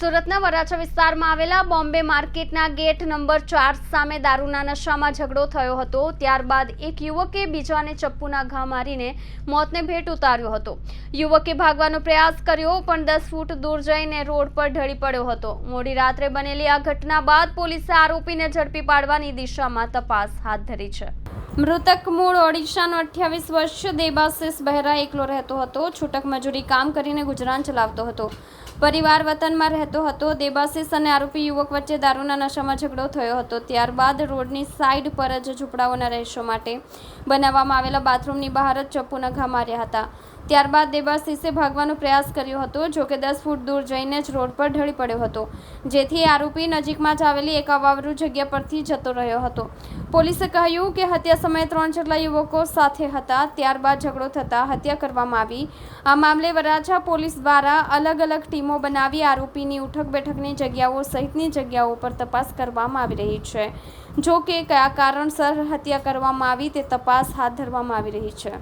સુરતના વરાછા વિસ્તારમાં આવેલા બોમ્બે માર્કેટના ગેટ નંબર ચાર સામે દારૂના નશામાં ઝઘડો થયો હતો. ત્યારબાદ એક યુવકે બીજાને ચપ્પુના ઘા મારીને મોતને ભેટ ઉતાર્યો હતો. યુવકે ભાગવાનો પ્રયાસ કર્યો, પણ દસ ફૂટ દૂર જઈને રોડ પર ઢળી પડ્યો હતો. મોડી રાત્રે બનેલી આ ઘટના બાદ પોલીસે આરોપીને ઝડપી પાડવાની દિશામાં તપાસ હાથ ધરી છે. મૃતક મૂળ ઓડિશાનો અઠ્યાવીસ વર્ષ દેબાશિષ બહેરા એકલો રહેતો હતો. છૂટક મજૂરી કામ કરીને ગુજરાન ચલાવતો હતો. પરિવાર વતનમાં રહેતો હતો. દેબાશિષ અને આરોપી યુવક વચ્ચે દારૂના નશામાં ઝઘડો થયો હતો. ત્યારબાદ રોડની સાઈડ પર જ ઝૂંપડાઓના રહેશો માટે બનાવવામાં આવેલા બાથરૂમની બહાર જ ચપ્પુના ઘા માર્યા હતા. ત્યારબાદ દેબાશિષે ભાગવાનો પ્રયાસ કર્યો હતો, જો કે દસ ફૂટ દૂર જઈને જ રોડ પર ઢળી પડ્યો હતો, જેથી આરોપી નજીકમાં જ આવેલી એક અવાવરૂ જગ્યા પરથી જતો રહ્યો હતો. પોલીસે કહ્યું કે હત્યા સમયે ત્રણ જેટલા યુવકો સાથે હતા, ત્યારબાદ ઝઘડો થતાં હત્યા કરવામાં આવી. આ મામલે વરાછા પોલીસ દ્વારા અલગ અલગ ટીમો બનાવી આરોપીની ઉઠક બેઠકની જગ્યાઓ સહિતની જગ્યાઓ પર તપાસ કરવામાં આવી રહી છે. જો કે કયા કારણસર હત્યા કરવામાં આવી તે તપાસ હાથ ધરવામાં આવી રહી છે.